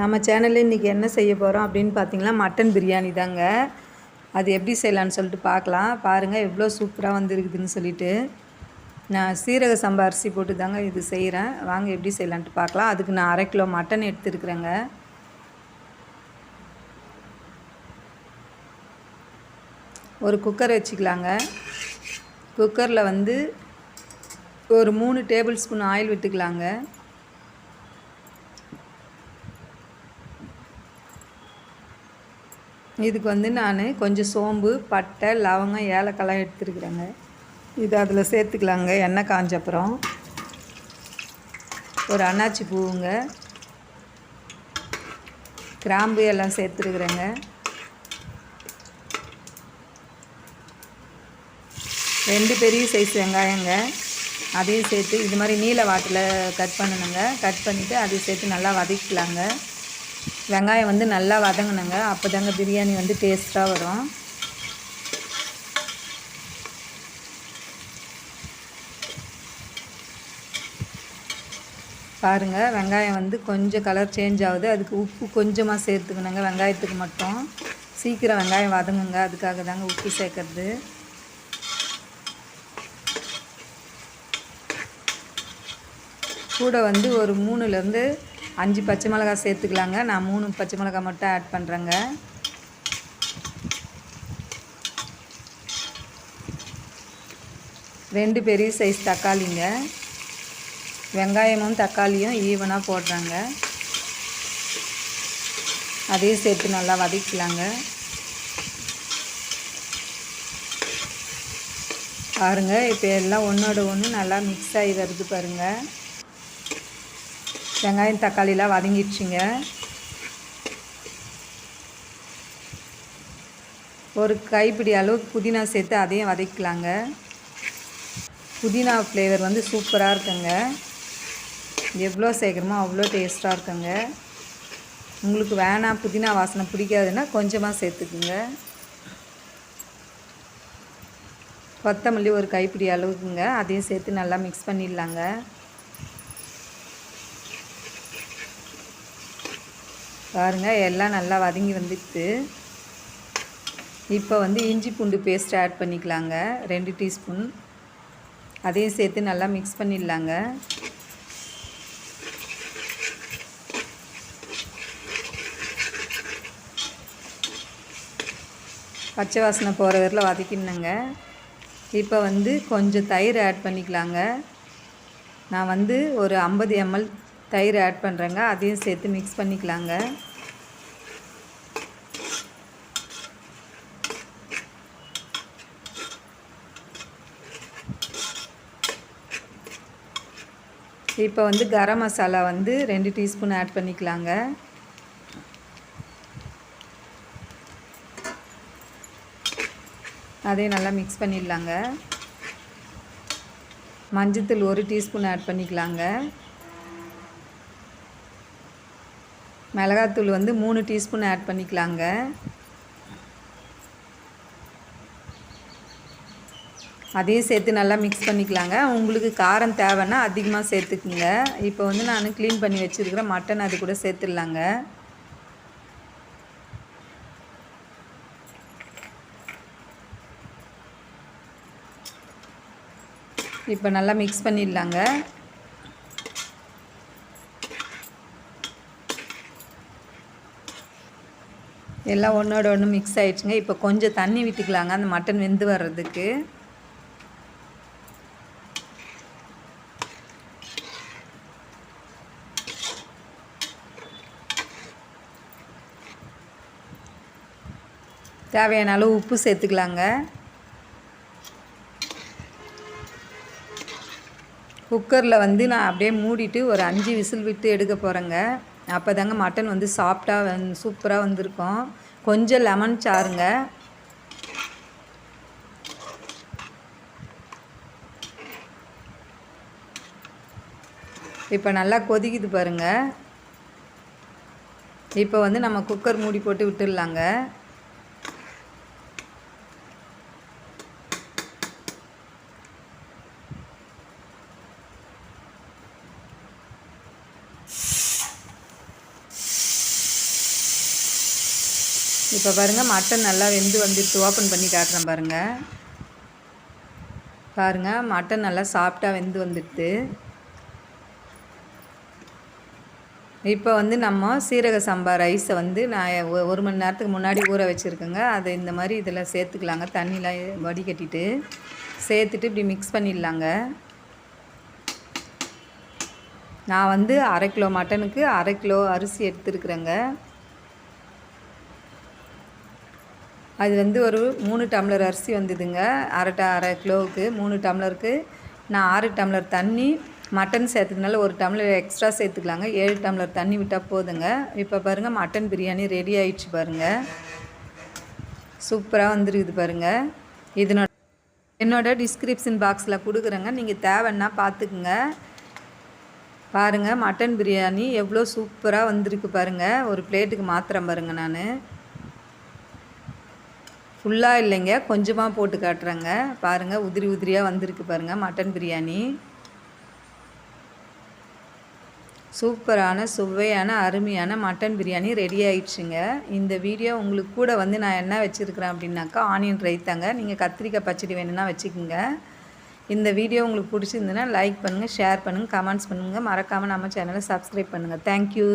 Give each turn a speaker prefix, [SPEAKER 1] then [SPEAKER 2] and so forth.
[SPEAKER 1] நம்ம சேனலில் இன்றைக்கி என்ன செய்ய போகிறோம் அப்படின்னு பார்த்தீங்கன்னா மட்டன் பிரியாணி தாங்க. அது எப்படி செய்யலான்னு சொல்லிட்டு பார்க்கலாம் பாருங்கள் எவ்வளோ சூப்பராக வந்துருக்குதுன்னு சொல்லிட்டு. நான் சீரக சம்பா அரிசி போட்டு தாங்க இது செய்கிறேன் வாங்க எப்படி செய்யலான்ட்டு பார்க்கலாம் அதுக்கு நான் அரை கிலோ மட்டன் எடுத்துருக்குறேங்க. ஒரு குக்கர் வச்சுக்கலாங்க. குக்கரில் வந்து ஒரு மூணு டேபிள் ஸ்பூன் ஆயில் விட்டுக்கலாங்க. இதுக்கு வந்து நான் கொஞ்சம் சோம்பு பட்டை லவங்கம் ஏலக்காய்லாம் எடுத்துருக்குறேங்க. இது அதில் சேர்த்துக்கலாங்க. எண்ணெய் காஞ்ச அப்புறம். ஒரு அன்னாச்சி பூவுங்க. கிராம்பு எல்லாம் சேர்த்துருக்குறேங்க. ரெண்டு பெரிய சைஸ் வெங்காயங்க. அதையும் சேர்த்து இது மாதிரி நீல வாட்டில் கட் பண்ணணுங்க. கட் பண்ணிவிட்டு அதையும் சேர்த்து நல்லா வதக்கிக்கலாங்க. வெங்காயம் வந்து நல்லா வதங்கினங்க. அப்போ தாங்க பிரியாணி வந்து டேஸ்ட்டாக வரும். பாருங்கள் வெங்காயம் வந்து கொஞ்சம் கலர் சேஞ்ச் ஆகுது. அதுக்கு உப்பு கொஞ்சமாக சேர்த்துக்கணுங்க வெங்காயத்துக்கு மட்டும். சீக்கிரம் வெங்காயம் வதங்குங்க. அதுக்காக தாங்க உப்பு சேர்க்கறது. கூட வந்து ஒரு மூணுலேருந்து அஞ்சு பச்சை மிளகா சேர்த்துக்கலாங்க. நான் மூணு பச்சை மிளகா மட்டும் ஆட் பண்ணுறேங்க ரெண்டு பெரிய சைஸ் தக்காளிங்க. வெங்காயமும் தக்காளியும் ஈவனாக போடுறாங்க. அதையும் சேர்த்து நல்லா வதக்கலாங்க. பாருங்கள் இப்போ எல்லாம் ஒன்றோட ஒன்று நல்லா மிக்ஸ் ஆகி வருது பாருங்கள் வெங்காயம் தக்காளிலாம் வதங்கிடுச்சிங்க. ஒரு கைப்பிடி அளவுக்கு புதினா சேர்த்து அதையும் வதக்கலாங்க. புதினா ஃப்ளேவர் வந்து சூப்பராக இருக்குங்க. எவ்வளோ சேர்க்குறமோ அவ்வளோ டேஸ்ட்டாக இருக்குங்க. உங்களுக்கு வேணாம் புதினா வாசனை பிடிக்காதுன்னா கொஞ்சமாக சேர்த்துக்குங்க. கொத்தமல்லி ஒரு கைப்பிடி அளவுக்குங்க. அதையும் சேர்த்து நல்லா மிக்ஸ் பண்ணிடலாங்க. பாருங்கள் எல்லாம் நல்லா வதங்கி வந்துடுது இப்போ வந்து இஞ்சி பூண்டு பேஸ்ட் ஆட் பண்ணிக்கலாங்க ரெண்டு டீஸ்பூன். அதையும் சேர்த்து நல்லா மிக்ஸ் பண்ணிடலாங்க. பச்சை வாசனை போகிற வரையில் வதக்கிடணுங்க. இப்போ வந்து கொஞ்சம் தயிர் ஆட் பண்ணிக்கலாங்க. நான் வந்து ஒரு ஐம்பது எம்எல் தயிர் ஆட் பண்ணுறேங்க அதையும் சேர்த்து மிக்ஸ் பண்ணிக்கலாங்க. இப்போ வந்து கரம் மசாலா வந்து ரெண்டு டீஸ்பூன் ஆட் பண்ணிக்கலாங்க. அதையும் நல்லா மிக்ஸ் பண்ணிடலாங்க. மஞ்சத்தூள் ஒரு டீஸ்பூன் ஆட் பண்ணிக்கலாங்க. மிளகாத்தூள் வந்து மூணு டீஸ்பூன் ஆட் பண்ணிக்கலாங்க. அதையும் சேர்த்து நல்லா மிக்ஸ் பண்ணிக்கலாங்க. உங்களுக்கு காரம் தேவைன்னா அதிகமாக சேர்த்துக்குங்க. இப்போ வந்து நான் க்ளீன் பண்ணி வச்சுருக்கிற மட்டன் அது கூட சேர்த்துடலாங்க. இப்போ நல்லா மிக்ஸ் பண்ணிடலாங்க. எல்லாம் ஒன்றோட ஒன்று மிக்ஸ் ஆகிடுச்சுங்க இப்போ கொஞ்சம் தண்ணி விட்டுக்கலாங்க. அந்த மட்டன் வெந்து வர்றதுக்கு. தேவையான அளவு உப்பு சேர்த்துக்கலாங்க. குக்கரில் வந்து நான் அப்படியே மூடிட்டு ஒரு அஞ்சு விசில் விட்டு எடுக்க போகிறேங்க அப்போ தாங்க மட்டன் வந்து சாஃப்டாக வந் சூப்பராக வந்திருக்கும். கொஞ்சம் லெமன் சாருங்க. இப்போ நல்லா கொதிக்குது பாருங்கள் இப்போ வந்து நம்ம குக்கர் மூடி போட்டு விட்டுடலாங்க இப்போ பாருங்கள் மட்டன் நல்லா வெந்து வந்துட்டு ஓப்பன் பண்ணி காட்டுறேன் பாருங்கள் பாருங்கள் மட்டன் நல்லா சாஃப்டாக வெந்து வந்துடுது இப்போ வந்து நம்ம சீரக சம்பா ரைஸை வந்து நான் ஒரு மணி நேரத்துக்கு முன்னாடி ஊற வச்சுருக்கேங்க. அதை இந்த மாதிரி இதில் சேர்த்துக்கலாங்க. தண்ணியில் வடிகட்டிட்டு சேர்த்துட்டு இப்படி மிக்ஸ் பண்ணிடலாங்க. நான் வந்து அரை கிலோ மட்டனுக்கு அரை கிலோ அரிசி எடுத்துருக்குறேங்க. அது வந்து ஒரு மூணு டம்ளர் அரிசி வந்ததுங்க. அரை ட அரை கிலோவுக்கு மூணு டம்ளருக்கு. நான் ஆறு டம்ளர் தண்ணி மட்டன் சேர்த்துக்கனால ஒரு டம்ளர் எக்ஸ்ட்ரா சேர்த்துக்கலாங்க. ஏழு டம்ளர் தண்ணி விட்டால் போதுங்க. இப்போ பாருங்கள் மட்டன் பிரியாணி ரெடி ஆயிடுச்சு பாருங்கள் சூப்பராக வந்துருக்குது பாருங்கள் இதனோட என்னோட டிஸ்கிரிப்ஷன் பாக்ஸில் கொடுக்குறேங்க. நீங்கள் தேவைன்னா பார்த்துக்குங்க பாருங்கள் மட்டன் பிரியாணி எவ்வளோ சூப்பராக வந்திருக்கு பாருங்கள் ஒரு பிளேட்டுக்கு மாத்திரம் பாருங்கள் நான். ஃபுல்லாக இல்லைங்க. கொஞ்சமாக போட்டு காட்டுறேங்க. பாருங்கள் உதிரி உதிரியாக வந்திருக்கு பாருங்கள் மட்டன் பிரியாணி. சூப்பரான சுவையான அருமையான மட்டன் பிரியாணி ரெடி ஆயிடுச்சுங்க. இந்த வீடியோ உங்களுக்கு கூட வந்து நான் என்ன வச்சுருக்கிறேன் அப்படின்னாக்கா ஆனியன் ரைத்தாங்க நீங்கள் கத்திரிக்காய் பச்சடி வேணும்னா வச்சுக்கோங்க. இந்த வீடியோ உங்களுக்கு பிடிச்சிருந்துன்னா லைக் பண்ணுங்கள் ஷேர் பண்ணுங்கள் கமெண்ட்ஸ் பண்ணுங்கள் மறக்காமல் நம்ம சேனலை சப்ஸ்கிரைப் பண்ணுங்கள் தேங்க்யூ